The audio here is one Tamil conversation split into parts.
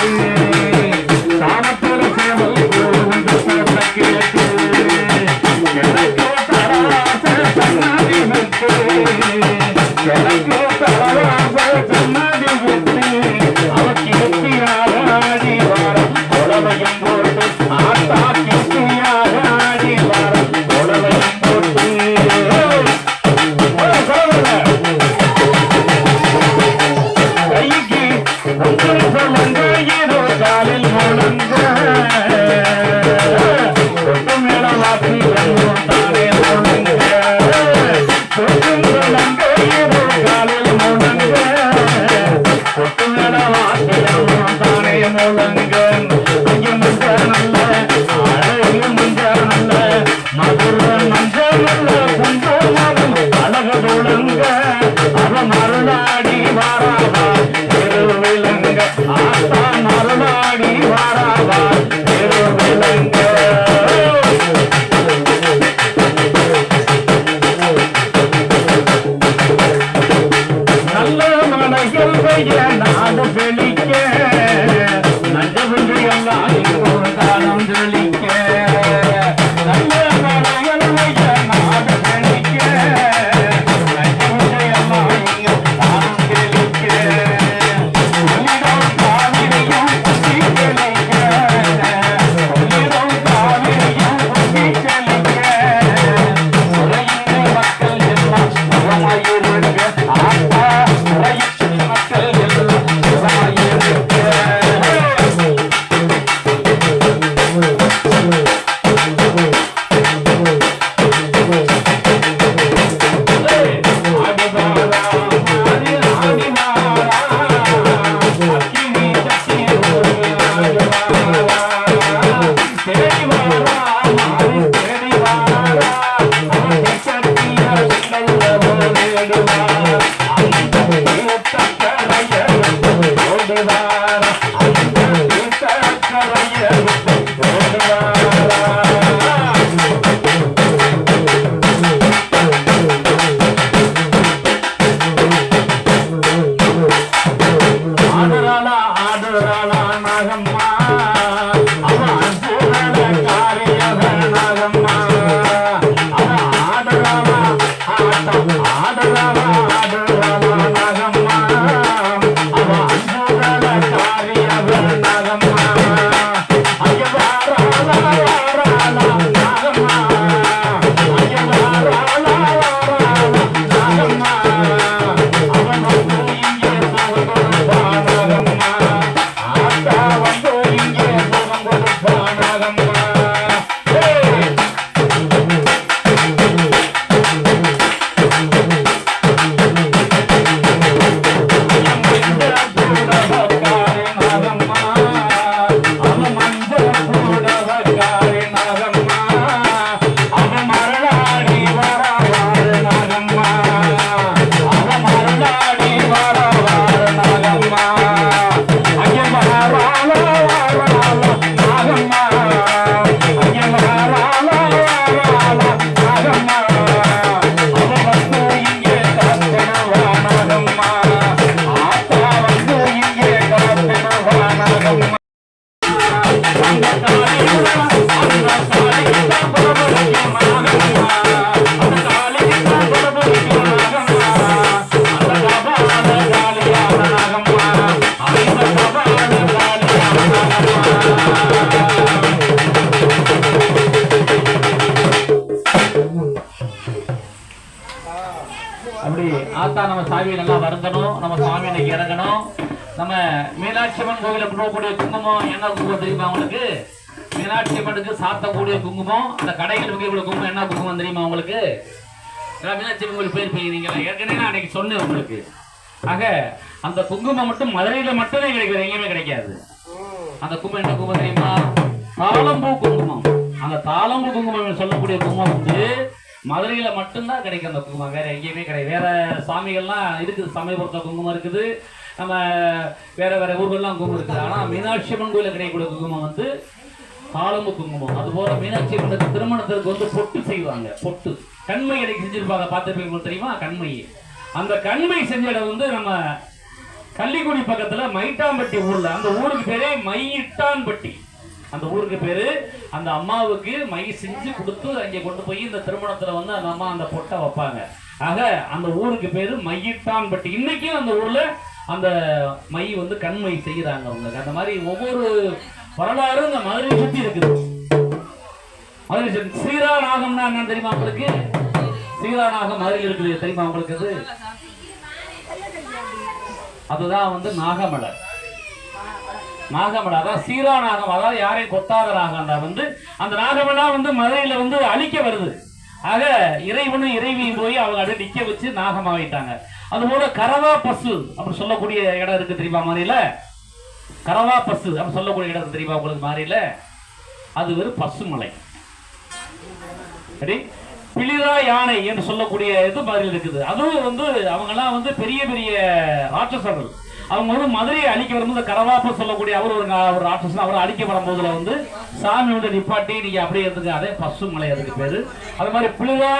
கேட்டு அவ மருளாடி மீனாட்சி அம்மனுக்கு சாத்தக்கூடிய குங்குமம். அந்த கடைகள் விற்கக்கூடிய குங்குமம் என்ன குங்குமம் தெரியுமா உங்களுக்கு? மீனாட்சி அம்மன் பேர் போயிருக்கீங்களா ஏற்கனவே நான் அன்னைக்கு சொன்னேன் உங்களுக்கு. ஆக அந்த குங்குமம் மட்டும் மதுரையில மட்டுமே கிடைக்கிறது எங்கேயுமே கிடைக்காது. அந்த குங்குமம் என்ன குங்குமம் தெரியுமா? தாளம்பூ குங்குமம். அந்த தாளம்பூ குங்குமம் சொல்லக்கூடிய குங்குமம் வந்து மதுரையில மட்டும்தான் கிடைக்கும் அந்த குங்குமம். வேற எங்கேயுமே கிடையாது. வேற சாமிகள்லாம் இருக்குது சமயபுரத்தில் குங்குமம் இருக்குது. நம்ம வேற வேற ஊர்கள்லாம் குங்குமம் இருக்குது. ஆனால் மீனாட்சி அம்மன் கோயிலில் கிடைக்கக்கூடிய குங்குமம் வந்து தாளம்பு குங்குமம் அது போல மீனாட்சி அம்மனுக்கு திருமணத்திற்கு வந்து பொட்டு செய்வாங்க. பொட்டு. கண்மை அடைக்கு செஞ்சிருப்பாங்க. பார்த்துருப்பீங்க தெரியுமா? கண்மை. அந்த கண்மை செஞ்ச இடம் வந்து நம்ம கள்ளிக்குடி பக்கத்துல மைட்டாம்பட்டி ஊர்ல. அந்த ஊருக்கு பேரே மையிட்டான்பட்டி. அந்த ஊருக்கு பேரு. அந்த அம்மாவுக்கு மை செஞ்சு கொடுத்து அங்கே கொண்டு போய் இந்த திருமணத்துல வந்து அந்த அம்மா அந்த பொட்டை வைப்பாங்க. ஆக அந்த ஊருக்கு பேரு மையிட்டான்பட்டி. இன்னைக்கும் அந்த ஊர்ல அந்த மை வந்து கண்மை செய்யறாங்க அவங்களுக்கு அந்த மாதிரி ஒவ்வொரு வரலாறு இந்த மதுரை சுத்தி இருக்குது. மதுரை சுத்தி ஸ்ரீராநாகம்னா என்னன்னு தெரியுமா உங்களுக்கு? ஸ்ரீராநாகம் மதுரை இருக்குது. தெரியுமா உங்களுக்கு அது? அதுதான் வந்து நாகமலை நாகமலை அதான் சீரா நாகம் அதாவது யாரையும் கொத்தாத நாகம்டா வந்து அந்த நாகமலா வந்து மதுரையில வந்து அழிக்க வருது. ஆக இறைவனும் இறைவியும் போய் அவங்க அப்படியே நிக்க வச்சு நாகமாயிட்டாங்க. அதுபோல கரவா பசு அப்படின்னு சொல்லக்கூடிய இடம் இருக்கு தெரியுமா மதுரையில? கரவா பசு அப்படி சொல்லக்கூடிய இடம் தெரியுமா உங்களுக்கு மாறியில்? அது வெறும் பசுமலை சரி? பிளிரா யானை என்று சொல்லக்கூடிய இது மாதிரி இருக்குது. அதுவும் வந்து அவங்கெல்லாம் வந்து பெரிய பெரிய ராட்சசர்கள். அவங்க வந்து மதுரையை அழிக்க வரும்போது கரவாப்பு சொல்லக்கூடிய அவர் ஒரு ஒரு ராட்சசன். அவர் அழிக்க வரும்போதுல வந்து சாமி வந்து நிப்பாட்டி நீங்க அப்படியே இருந்துங்க. அதே பசுமலை அதுக்கு பேரு. அது மாதிரி பிளிரா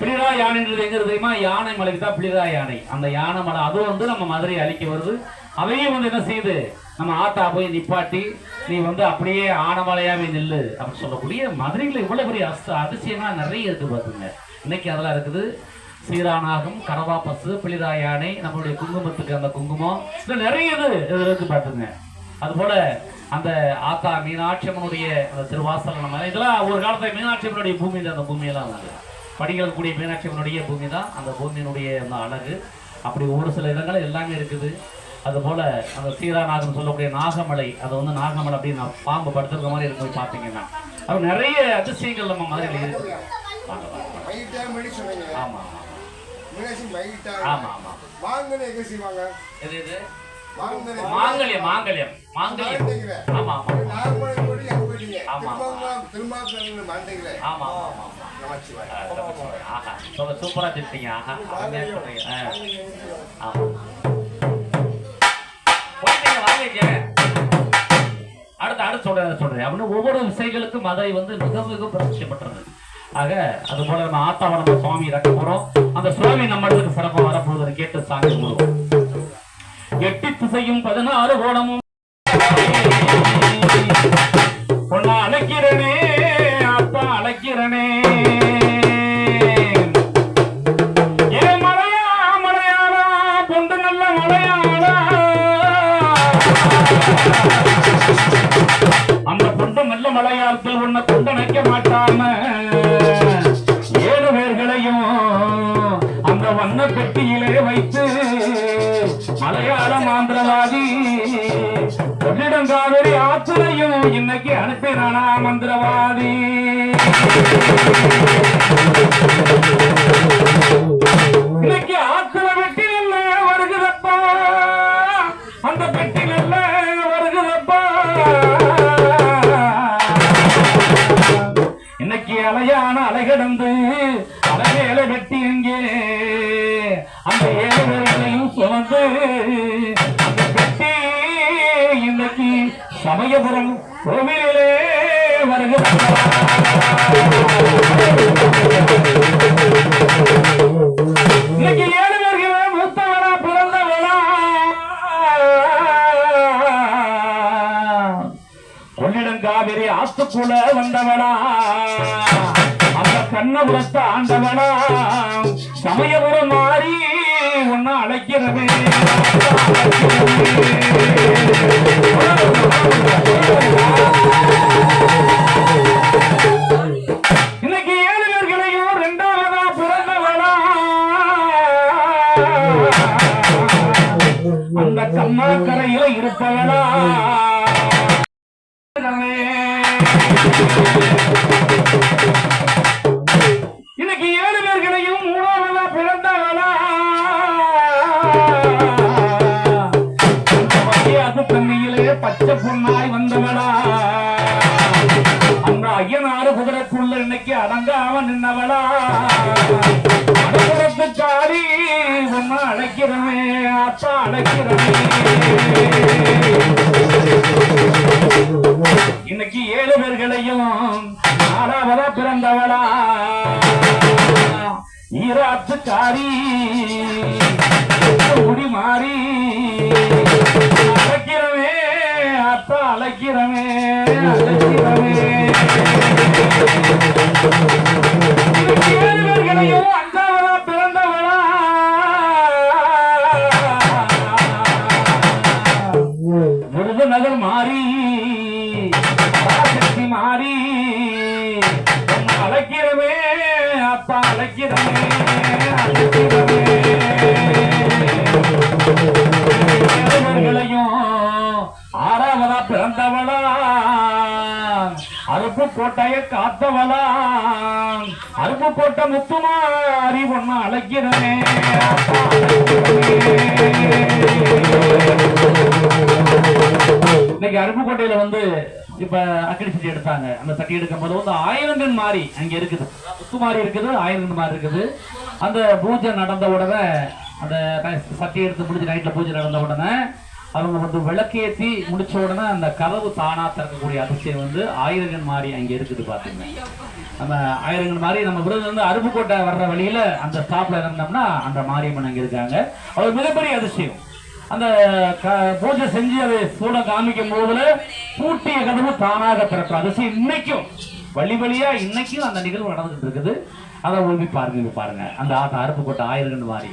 பிளிரா யானைன்றது எங்க தெரியுமா? யானை மலைக்கு தான் பிளிரா யானை. அந்த யானை மலை அதுவும் வந்து நம்ம மதுரையை அழிக்க வருது. அதையும் வந்து என்ன செய்யுது? நம்ம ஆத்தா போய் நிப்பாட்டி நீ வந்து அப்படியே ஆனமலையாவே நில்லு அப்படின்னு சொல்லக்கூடிய மதுரையில் இவ்வளவு பெரிய அஸ் அதிசயமாக நிறைய இருக்கு பாத்துங்க. இன்னைக்கு அதெல்லாம் இருக்குது. சீரானாகும் கரவா பசு யானை நம்மளுடைய குங்குமத்துக்கு அந்த குங்குமம். இது நிறைய இது இதுல இருக்கு பாத்துங்க. அதுபோல அந்த ஆத்தா மீனாட்சி அம்மனுடைய அந்த திருவாசல் நம்ம இதெல்லாம் ஒரு காலத்தில் மீனாட்சி அம்மனுடைய பூமி அந்த பூமியெல்லாம் வந்து படிகள் கூடிய மீனாட்சி அம்மனுடைய பூமி தான் அந்த பூமியினுடைய அந்த அழகு. அப்படி ஒரு சில இடங்கள் எல்லாமே இருக்குது. அதுபோல் அந்த சீராநாகம் சொல்லக்கூடிய நாகமலை அது வந்து நாகமலை அப்படின்னு நான் பாம்பு படுத்துருக்க மாதிரி இருக்கும் போய் பார்த்தீங்கன்னா. அது நிறைய அதிசயங்கள் நம்ம மதுரையில் இருக்குது வாங்க, ஆமாம் ஆமாம் ஆமாம் எது இது மாங்கல்யம் மாங்கல்யம் மாங்கல்யம். ஆமா ஆமா. சூப்பரா கூட ஆஹா ஆமா. போயிட்டீங்க அடுத்து அடுத்து சொல்றேன் சொல்றேன். அப்படின்னு ஒவ்வொரு விஷயங்களுக்கும் அதை வந்து மிக மிக பிரசிக்கப்பட்டது ஆக அது போல நம்ம ஆத்தாவை நம்ம சுவாமி இறக்க போறோம். அந்த சுவாமி நம்ம இடத்துக்கு சிறப்பாக வரப்போகுது. கேட்டு சாமி கும்பிடுவோம். எட்டி திசையும் பதினாறு கோணமும். பொண்ணா அழைக்கிறனே. மலையாத்து மலையாளத்தில் உன்னை கொண்டு மாட்டாம. ஏழு பேர்களையும் அந்த வண்ண பெட்டியிலே வைத்து மலையாளம் பொன்னிடம் கொள்ளிடங்காவிரி ஆற்றுலையும் இன்னைக்கு அனுப்பினானா மந்திரவாதி? சமயபுரம் கோவிலே வருகிறதா இன்னைக்கு ஏழு பேர்களே மூத்தவரா பிறந்தவனா கொள்ளிடம் காவிரி ஆஸ்துக்குள்ள வந்தவனா அந்த கண்ணபுரத்தை ஆண்டவனா. சமயபுரம் மாறி உன்னை அழைக்கிறது. இன்னைக்கு ஏழு பேர்களையும் ரெண்டாவதா பிறந்தவனா அந்த கம்மா கரையில இருப்பவனா ஒன்னு அழைக்கிறமே அப்பா இன்னைக்கு ஏழு பேர்களையும் ஆறாவதா பிறந்தவளா? ஈராத்துக்காரி முடி மாறி அழைக்கிறவே அத்தா அழைக்கிறவே அழைக்கிறவே இன்னைக்கு ஏழு பேர்களையும் ஆறாவதா பிறந்தவளா? அருப்பு கோட்டைய காத்தவளா? அருப்பு கோட்ட முத்துமாரி ஒன்னு அழைக்கிறனே. இன்னைக்கு அருப்புக்கோட்டையில வந்து இப்ப அக்கடி சட்டி எடுத்தாங்க அந்த சட்டி எடுக்கும் போது வந்து ஆயிரங்கன் மாறி அங்க இருக்குது. முத்து மாறி இருக்குது ஆயிரங்கன் மாறி இருக்குது. அந்த பூஜை நடந்த உடனே அந்த சட்டி எடுத்து முடிஞ்சு நைட்ல பூஜை நடந்த உடனே அவங்க வந்து விளக்கேற்றி முடிச்ச உடனே அந்த கதவு தானா திறக்கக்கூடிய அதிசயம் வந்து ஆயிரங்கன் மாறி அங்க இருக்குது பாத்தீங்க நம்ம ஆயிரங்கன் மாறி நம்ம விருது வந்து அருப்புக்கோட்டை வர்ற வழியில அந்த ஸ்டாப்ல இருந்தோம்னா அந்த மாரியம்மன் அங்க இருக்காங்க. அது மிகப்பெரிய அதிசயம். அந்த க- பூஜை செஞ்சு அதை சூட காமிக்கும் போதுல பூட்டிய கதவு தானாக திறக்கும். அதிசயம் இன்னைக்கும் வழி வழியா இன்னைக்கும் அந்த நிகழ்வு நடந்துட்டு இருக்குது. அதை ஓய்வி பாருங்க பாருங்க. அந்த ஆத்த அருப்புக்கோட்டை ஆயிரங்கன்னு மாறி.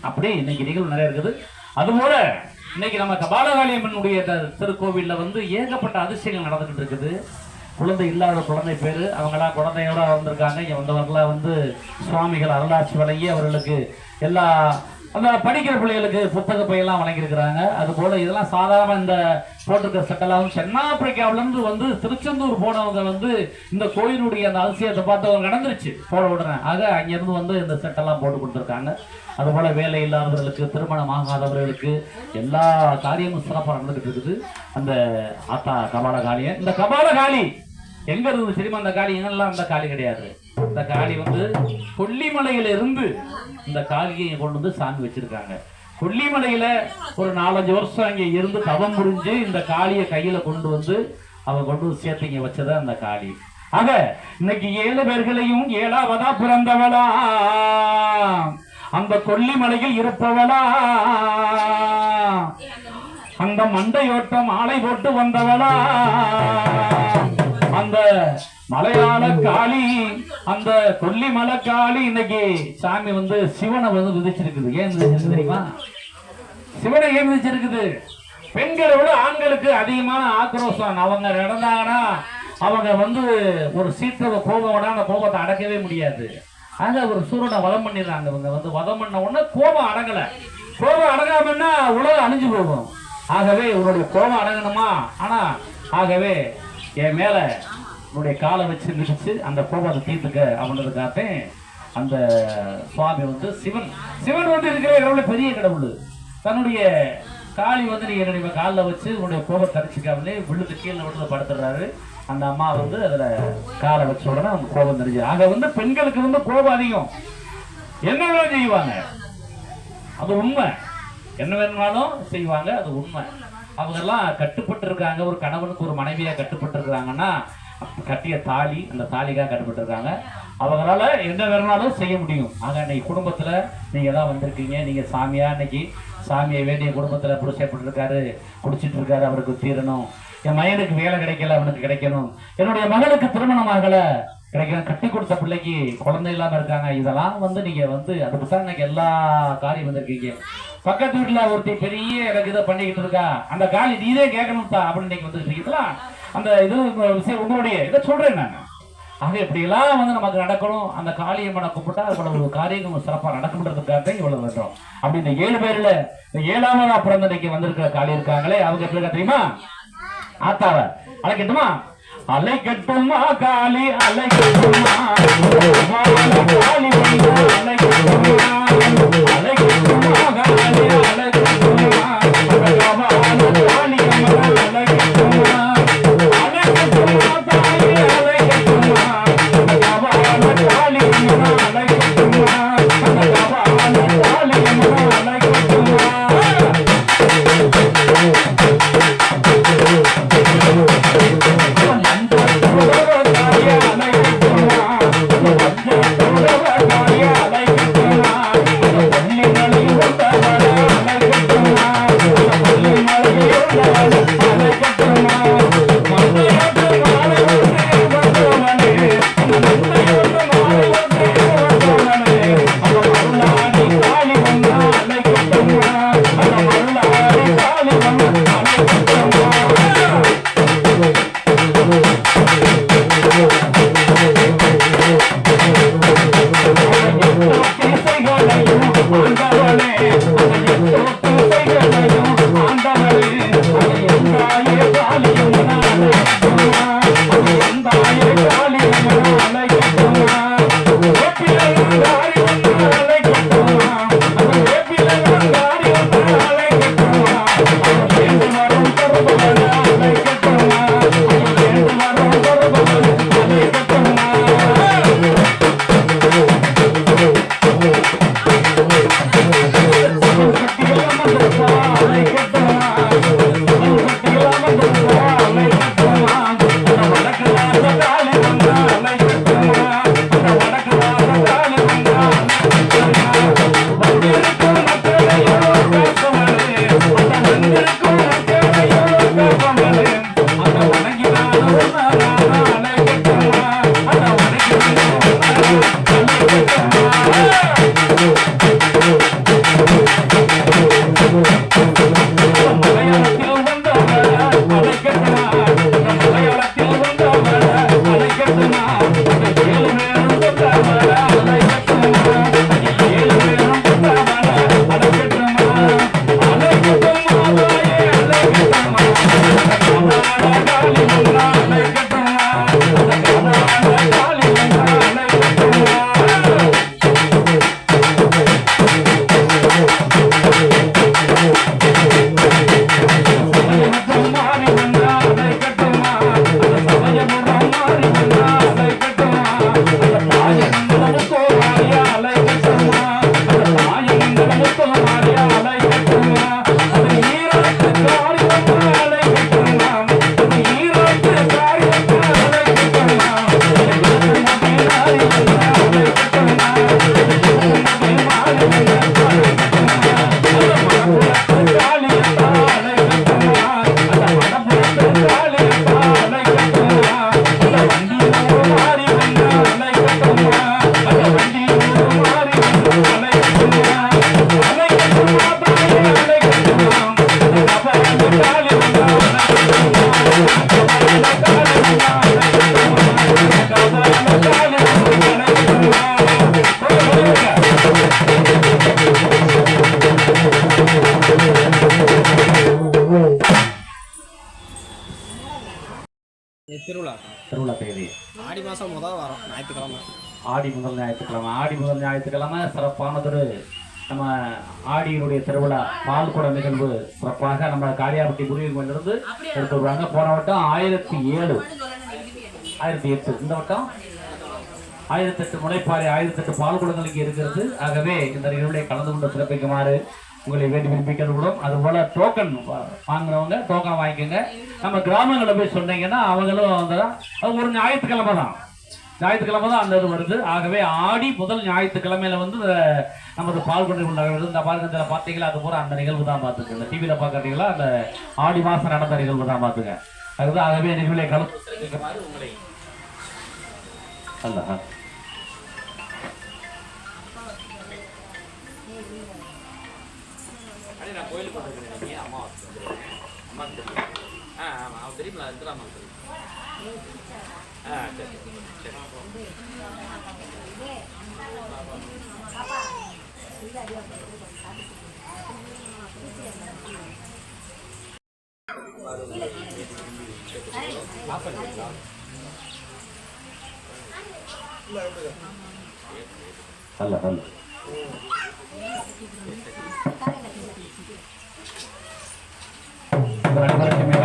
அப்படியே இன்னைக்கு நிகழ்வு நிறைய இருக்குது. அதுபோல இன்னைக்கு நம்ம கபாலகாளியம்மனுடைய திருக்கோவிலில் திருக்கோவில்ல வந்து ஏகப்பட்ட அதிசயங்கள் நடந்துகிட்டு இருக்குது. குழந்தை இல்லாத குழந்தை பேர். அவங்களாம் குழந்தையோட வந்திருக்காங்க இங்கே வந்தவர்களாம் வந்து சுவாமிகள் அருளாட்சி வழங்கி அவர்களுக்கு எல்லா அந்த படிக்கிற பிள்ளைகளுக்கு புத்தக பையெல்லாம் வழங்கியிருக்கிறாங்க. அது போல இதெல்லாம் சாதாரண இந்த போட்டிருக்க சட்டெல்லாம் தென்னாப்பிரிக்காவிலிருந்து வந்து திருச்செந்தூர் போனவங்க வந்து இந்த கோயிலுடைய அந்த அதிசயத்தை பார்த்து அவங்க நடந்துருச்சு. போட உடனே. ஆக அங்கிருந்து வந்து இந்த செட்டெல்லாம் போட்டு கொடுத்துருக்காங்க. அதுபோல் வேலை இல்லாதவர்களுக்கு திருமணம் ஆகாதவர்களுக்கு எல்லா காரியமும் சிறப்பாக நடந்துகிட்டு இருக்குது. அந்த ஆத்தா கபால காளியை. இந்த கபால காளி எங்க இருந்து தெரியுமா அந்த காளி? எங்கெல்லாம் அந்த காளி கிடையாது. இந்த காளி வந்து கொல்லிமலையில இருந்து இந்த காளியை கொண்டு வந்து சாமி வச்சிருக்காங்க. கொல்லிமலையில ஒரு நாலஞ்சு வருஷம் அங்கே இருந்து தவம் புரிஞ்சு இந்த காளியை கையில கொண்டு வந்து அவ கொண்டு வந்து சேர்த்து வச்சதா வச்சது அந்த காளி. ஆக இன்னைக்கு ஏழு பேர்களையும் ஏழாவதா பிறந்தவளா. அந்த கொல்லிமலையில் இருப்பவளா. அந்த மண்டையோட்டம் ஆலை போட்டு வந்தவளா. அந்த மலையாள காளி அந்த கொல்லிமலை காளி இன்னைக்கு சாமி வந்து சிவனை வந்து விதிச்சிருக்குது. ஏன் விதிச்சிருக்கு தெரியுமா? சிவனை ஏன் விதிச்சிருக்குது? பெண்களை விட ஆண்களுக்கு அதிகமான ஆக்ரோஷம். அவங்க நடந்தாங்கன்னா அவங்க வந்து ஒரு சீக்கிர கோபம் அந்த கோபத்தை அடக்கவே முடியாது. ஆக ஒரு சூரனை வதம் பண்ணிடுறாங்க இவங்க. வந்து வதம் பண்ண உடனே கோபம் அடங்கல. கோபம் அடங்காமன்னா உலகம் அழிஞ்சு போகும். ஆகவே உன்னுடைய கோபம் அடங்கணுமா? ஆனா ஆகவே என் மேல உன்னுடைய காலை வச்சு மிதிச்சு அந்த கோபத்தை தீர்த்துக்க அப்படின்றதுக்காக அந்த சுவாமி வந்து சிவன் சிவன் வந்து இருக்கிற கடவுள் பெரிய கடவுள். தன்னுடைய காளி வந்து நீ என்னுடைய காலில் வச்சு உன்னுடைய கோபத்தை தரிச்சிக்காமலே விழுந்து கீழே விழுந்து படுத்துடுறாரு அந்த அம்மா வந்து அதுல காலை வச்ச உடனே அவங்க கோபம் தெரிஞ்சு ஆக வந்து பெண்களுக்கு வந்து கோபம் அதிகம். என்ன வேணாலும் செய்வாங்க? அது உண்மை. என்ன வேணுமாலும் செய்வாங்க அது உண்மை. அவங்கெல்லாம் கட்டுப்பட்டு இருக்காங்க ஒரு கணவனுக்கு ஒரு மனைவியாக கட்டுப்பட்டு இருக்காங்கன்னா கட்டிய தாலி அந்த தாலிக்காக கட்டுப்பட்டுருக்காங்க. அவங்களால என்ன வேணாலும் செய்ய முடியும். ஆக இன்னைக்கு குடும்பத்துல நீங்க தான் வந்திருக்கீங்க. நீங்க சாமியா இன்னைக்கு? சாமியை வேண்டிய குடும்பத்துல புடிச்சப்பட்டிருக்காரு குடிச்சிட்டு இருக்காரு அவருக்கு தீரணும். என் மகனுக்கு வேலை கிடைக்கல அவனுக்கு கிடைக்கணும். என்னுடைய மகளுக்கு திருமணம் ஆகலை. கிடைக்கணும் கட்டி கொடுத்த பிள்ளைக்கு குழந்தை இல்லாம இருக்காங்க. இதெல்லாம் வந்து நீங்க வந்து அதுக்கு தான் இன்னைக்கு எல்லா காரியம் வந்திருக்கீங்க. பக்கத்து வீட்டுல ஒருத்தி பெரிய எனக்கு இதை பண்ணிக்கிட்டு இருக்கா. அந்த காலி நீதே கேட்கணும் தான் அப்படின்னு நீங்கள் வந்து அந்த இது விஷயம் உங்களுடைய இதை சொல்றேன் நான். ஆக இப்படியெல்லாம் வந்து நமக்கு நடக்கணும். அந்த காளியம்மனை கூப்பிட்டா இவ்வளவு காரியங்கள் சிறப்பாக நடக்கும்ன்றதுக்காக இவ்வளவு வேண்டும் அப்படி இந்த ஏழு பேர்ல இந்த ஏழாமதா பிறந்தனைக்கு வந்திருக்கிற காளி இருக்காங்களே அவங்க எப்படி தெரியுமா? ஆத்தாவ. அழைக்கட்டுமா? அலை கட்டுமா காளி அலை ஆடி முதல் ஞாயிற்றுக்கிழமை. ஆடி முதல் ஞாயிற்றுக்கிழமை சிறப்பானதொரு நம்ம ஆடியினுடைய திருவிழா பால்குட நிகழ்வு சிறப்பாக நம்ம காரியாபட்டி முருகன் கோயிலிருந்து எடுத்து வருவாங்க. போன வட்டம் ஆயிரத்தி ஏழு. ஆயிரத்தி எட்டு. இந்த வட்டம் ஆயிரத்தி எட்டு முனைப்பாறை ஆயிரத்தி எட்டு பால்குடங்கள் இங்கே இருக்கிறது. ஆகவே இந்த நிகழ்வுகளை கலந்து கொண்டு சிறப்பிக்குமாறு உங்களை வேண்டி விரும்பிக்கிறோம் அதுபோல டோக்கன் வாங்குறவங்க டோக்கன் வாங்கிக்கோங்க. நம்ம கிராமங்களில் போய் சொன்னீங்கன்னா அவங்களும் வந்து அது ஒரு ஞாயிற்றுக்கிழமை தான் ஞாயிற்றுக்கிழமை தான் அந்த இது வருது. ஆகவே ஆடி முதல் ஞாயிற்றுக்கிழமையில வந்து நமது பால் கொண்டு இந்த பாருங்க பார்த்தீங்களா? அது பூரா அந்த நிகழ்வு தான் பார்த்துங்க இந்த டிவியில் பார்க்குறீங்களா? அந்த ஆடி மாதம் நடந்த நிகழ்வு தான் பார்த்துங்க அதுதான் ஆகவே நிகழ்வுகளை கலந்து உங்களை. அல்ல கோயிலுக்கு வந்துருக்கேன் அம்மா அம்மா தெரியும் ஆ ஆமாம் அவன் தெரியுமில்ல தெரியும் ஆ சரி. அல்ல அல்ல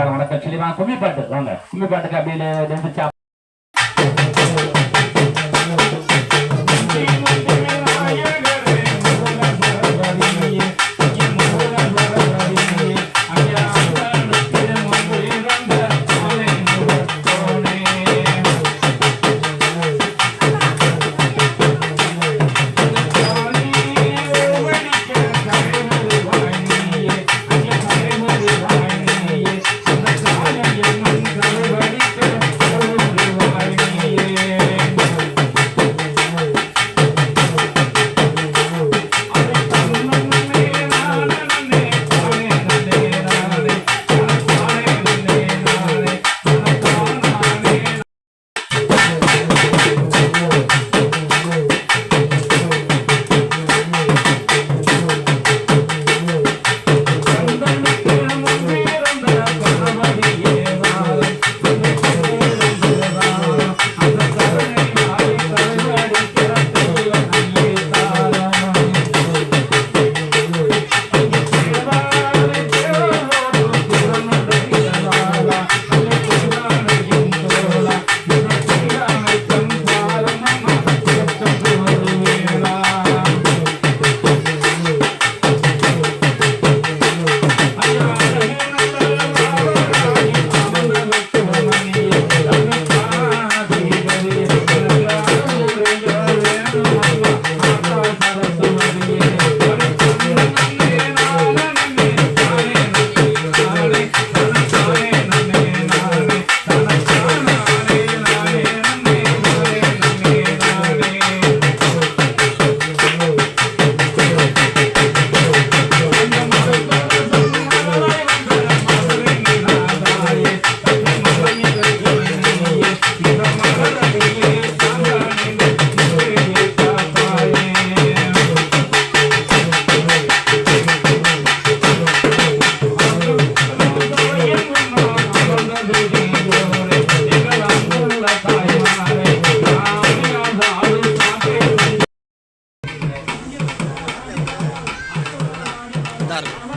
வணக்கம் கும்மி பாட்டு வாங்க கும்மி பாட்டுக்கு அப்படியே இருந்தார்கள்